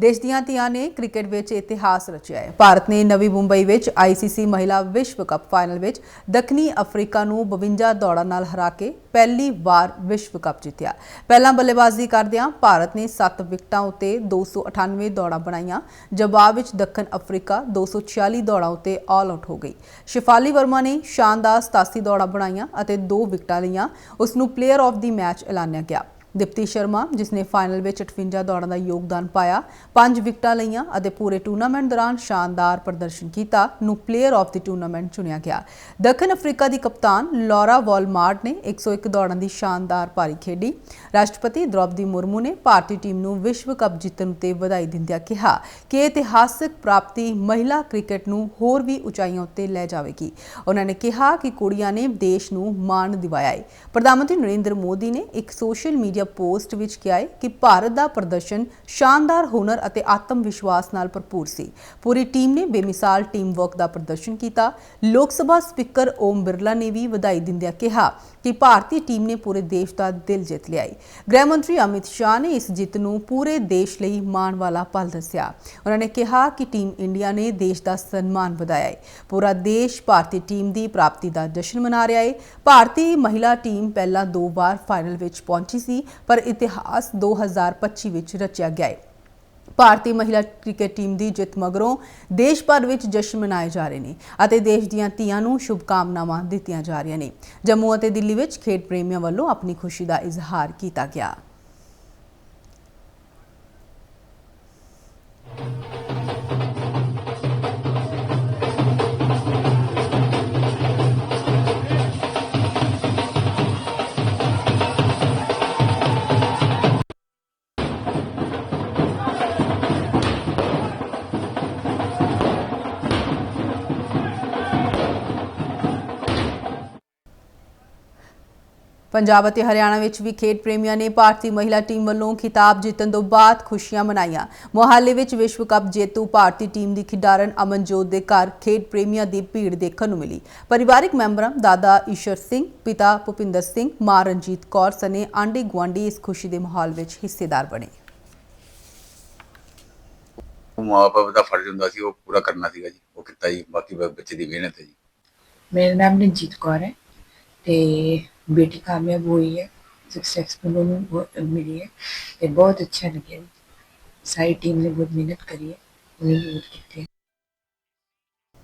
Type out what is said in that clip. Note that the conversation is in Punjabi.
ਦੇਸ਼ ਦੀਆਂ ਧੀਆਂ ਨੇ ਕ੍ਰਿਕਟ ਵਿੱਚ ਇਤਿਹਾਸ ਰਚਿਆ ਹੈ। ਭਾਰਤ ਨੇ ਨਵੀਂ ਮੁੰਬਈ ਵਿੱਚ ਆਈਸੀਸੀ ਮਹਿਲਾ ਵਿਸ਼ਵ ਕੱਪ ਫਾਈਨਲ ਵਿੱਚ ਦੱਖਣੀ ਅਫਰੀਕਾ ਨੂੰ 52 ਦੌੜਾਂ ਨਾਲ ਹਰਾ ਕੇ ਪਹਿਲੀ ਵਾਰ ਵਿਸ਼ਵ ਕੱਪ ਜਿੱਤਿਆ। ਪਹਿਲਾਂ ਬੱਲੇਬਾਜ਼ੀ ਕਰਦਿਆਂ ਭਾਰਤ ਨੇ 7 ਵਿਕਟਾਂ ਉੱਤੇ 298 ਦੌੜਾਂ ਬਣਾਈਆਂ। ਜਵਾਬ ਵਿੱਚ ਦੱਖਣ ਅਫਰੀਕਾ 246 ਦੌੜਾਂ ਉੱਤੇ ਆਲ ਆਊਟ ਹੋ ਗਈ। ਸ਼ਿਫਾਲੀ ਵਰਮਾ ਨੇ ਸ਼ਾਨਦਾਰ 87 ਦੌੜਾਂ ਬਣਾਈਆਂ ਅਤੇ 2 ਵਿਕਟਾਂ ਲਈਆਂ। ਉਸ ਨੂੰ ਪਲੇਅਰ ਆਫ ਦੀ ਮੈਚ ਐਲਾਨਿਆ ਗਿਆ। ਦਿਪਤੀ ਸ਼ਰਮਾ ਜਿਸ ਨੇ ਫਾਈਨਲ ਵਿੱਚ 58 ਦੌੜਾਂ ਦਾ ਯੋਗਦਾਨ ਪਾਇਆ, ਪੰਜ ਵਿਕਟਾਂ ਲਈਆਂ ਅਤੇ ਪੂਰੇ ਟੂਰਨਾਮੈਂਟ ਦੌਰਾਨ ਸ਼ਾਨਦਾਰ ਪ੍ਰਦਰਸ਼ਨ ਕੀਤਾ, ਨੂੰ ਪਲੇਅਰ ਆਫ ਦੀ ਟੂਰਨਾਮੈਂਟ ਚੁਣਿਆ ਗਿਆ। ਦੱਖਣ ਅਫਰੀਕਾ ਦੀ ਕਪਤਾਨ ਲੌਰਾ ਵਾਲਮਾਰਟ ਨੇ 101 ਦੌੜਾਂ ਦੀ ਸ਼ਾਨਦਾਰ ਪਾਰੀ ਖੇਡੀ। ਰਾਸ਼ਟਰਪਤੀ ਦ੍ਰੋਪਦੀ ਮੁਰਮੂ ਨੇ ਭਾਰਤੀ ਟੀਮ ਨੂੰ ਵਿਸ਼ਵ ਕੱਪ ਜਿੱਤਣ ਉਤੇ ਵਧਾਈ ਦਿੰਦਿਆਂ ਕਿਹਾ ਕਿ ਇਤਿਹਾਸਕ ਪ੍ਰਾਪਤੀ ਮਹਿਲਾ ਕ੍ਰਿਕਟ ਨੂੰ ਹੋਰ ਵੀ ਉਚਾਈਆਂ ਉੱਤੇ ਲੈ ਜਾਵੇਗੀ। ਉਹਨਾਂ ਨੇ ਕਿਹਾ ਕਿ ਕੁੜੀਆਂ ਨੇ ਦੇਸ਼ ਨੂੰ ਮਾਣ ਦਿਵਾਇਆ ਹੈ ਪ੍ਰਧਾਨ ਮੰਤਰੀ ਨਰਿੰਦਰ ਮੋਦੀ ਨੇ ਇੱਕ ਸੋਸ਼ਲ ਮੀਡੀਆ ਪੋਸਟ ਵਿੱਚ ਕਿਹਾ ਹੈ ਕਿ ਭਾਰਤ ਦਾ ਪ੍ਰਦਰਸ਼ਨ ਸ਼ਾਨਦਾਰ ਹੁਨਰ ਅਤੇ ਆਤਮ ਵਿਸ਼ਵਾਸ ਨਾਲ ਭਰਪੂਰ ਸੀ। ਪੂਰੀ ਟੀਮ ਨੇ ਬੇਮਿਸਾਲ ਟੀਮ ਵਰਕ ਦਾ ਪ੍ਰਦਰਸ਼ਨ ਕੀਤਾ। ਲੋਕ ਸਭਾ ਸਪੀਕਰ ਓਮ ਬਿਰਲਾ ਨੇ ਵੀ ਵਧਾਈ ਦਿੰਦਿਆਂ ਕਿਹਾ ਕਿ ਭਾਰਤੀ ਟੀਮ ਨੇ ਪੂਰੇ ਦੇਸ਼ ਦਾ ਦਿਲ ਜਿੱਤ ਲਿਆ ਹੈ। ਗ੍ਰਹਿ ਮੰਤਰੀ ਅਮਿਤ ਸ਼ਾਹ ਨੇ ਇਸ ਜਿੱਤ ਨੂੰ ਪੂਰੇ ਦੇਸ਼ ਲਈ ਮਾਣ ਵਾਲਾ ਪਲ ਦੱਸਿਆ। ਉਹਨਾਂ ਨੇ ਕਿਹਾ ਕਿ ਟੀਮ ਇੰਡੀਆ ਨੇ ਦੇਸ਼ ਦਾ ਸਨਮਾਨ ਵਧਾਇਆ ਹੈ। ਪੂਰਾ ਦੇਸ਼ ਭਾਰਤੀ ਟੀਮ ਦੀ ਪ੍ਰਾਪਤੀ ਦਾ ਜਸ਼ਨ ਮਨਾ ਰਿਹਾ ਹੈ। ਭਾਰਤੀ ਮਹਿਲਾ ਟੀਮ ਪਹਿਲਾਂ ਦੋ ਵਾਰ ਫਾਈਨਲ ਵਿੱਚ ਪਹੁੰਚੀ ਸੀ। ਪਰ ਇਤਿਹਾਸ 2025 ਵਿੱਚ ਰਚਿਆ ਗਿਆ ਹੈ। ਭਾਰਤੀ ਮਹਿਲਾ ਕ੍ਰਿਕਟ ਟੀਮ ਦੀ ਜਿੱਤ ਮਗਰੋਂ ਦੇਸ਼ ਭਰ ਵਿੱਚ ਜਸ਼ਨ ਮਨਾਏ ਜਾ ਰਹੇ ਨੇ ਅਤੇ ਦੇਸ਼ ਦੀਆਂ ਧੀਆਂ ਨੂੰ ਸ਼ੁਭਕਾਮਨਾਵਾਂ ਦਿੱਤੀਆਂ ਜਾ ਰਹੀਆਂ ਨੇ। ਜੰਮੂ ਅਤੇ ਦਿੱਲੀ ਵਿੱਚ ਖੇਡ ਪ੍ਰੇਮੀਆਂ ਵੱਲੋਂ ਆਪਣੀ ਖੁਸ਼ੀ ਦਾ ਇਜ਼ਹਾਰ ਕੀਤਾ ਗਿਆ। ਪੰਜਾਬ ਅਤੇ ਹਰਿਆਣਾ ਵਿੱਚ ਵੀ ਖੇਡ ਪ੍ਰੇਮੀਆਂ ਨੇ ਭਾਰਤੀ ਮਹਿਲਾ ਟੀਮ ਵੱਲੋਂ ਖਿਤਾਬ ਜਿੱਤਣ ਤੋਂ ਬਾਅਦ ਖੁਸ਼ੀਆਂ ਮਨਾਈਆਂ। ਮੋਹਾਲੀ ਵਿੱਚ ਵਿਸ਼ਵ ਕੱਪ ਜੇਤੂ ਭਾਰਤੀ ਟੀਮ ਦੀ ਖਿਡਾਰਨ ਅਮਨਜੋਤ ਦੇ ਘਰ ਖੇਡ ਪ੍ਰੇਮੀਆਂ ਦੀ ਭੀੜ ਦੇਖਣ ਨੂੰ ਮਿਲੀ। ਪਰਿਵਾਰਕ ਮੈਂਬਰਾਂ ਦਾਦਾ ਈਸ਼ਰ ਸਿੰਘ ਪਿਤਾ ਭੁਪਿੰਦਰ ਸਿੰਘ ਮਾਂ ਰਣਜੀਤ ਕੌਰ ਸਨੇ ਆਂਢੀ ਗੁਆਂਢੀ ਇਸ ਖੁਸ਼ੀ ਦੇ ਮਾਹੌਲ ਵਿੱਚ ਹਿੱਸੇਦਾਰ ਬਣੇ। ਉਹ ਮਾਂ ਬਾਪ ਦਾ ਫਰਜ਼ ਹੁੰਦਾ ਸੀ ਉਹ ਪੂਰਾ ਕਰਨਾ ਸੀਗਾ ਜੀ। ਉਹ ਕੀਤਾ ਜੀ ਬਾਕੀ ਬ- ਬੱਚੇ ਦੀ ਮਿਹਨਤ ਹੈ ਜੀ। ਮੇਰਾ ਨਾਮ ਰਣਜੀਤ ਕੌਰ ਹੈ ਤੇ ਬੇਟੀ ਕਾਮਯਾਬ ਹੋਈ ਹੈ ਸਕਸੈਸਫੁਲ ਉਹਨੂੰ ਬਹੁਤ ਮਿਲੀ ਹੈ ਤੇ ਬਹੁਤ ਅੱਛਾ ਲੱਗਿਆ ਸਾਰੀ ਟੀਮ ਨੇ ਬਹੁਤ ਮਿਹਨਤ ਕਰੀ ਹੈ, ਉਹਨੇ ਬਹੁਤ ਕੀਤੀ ਹੈ।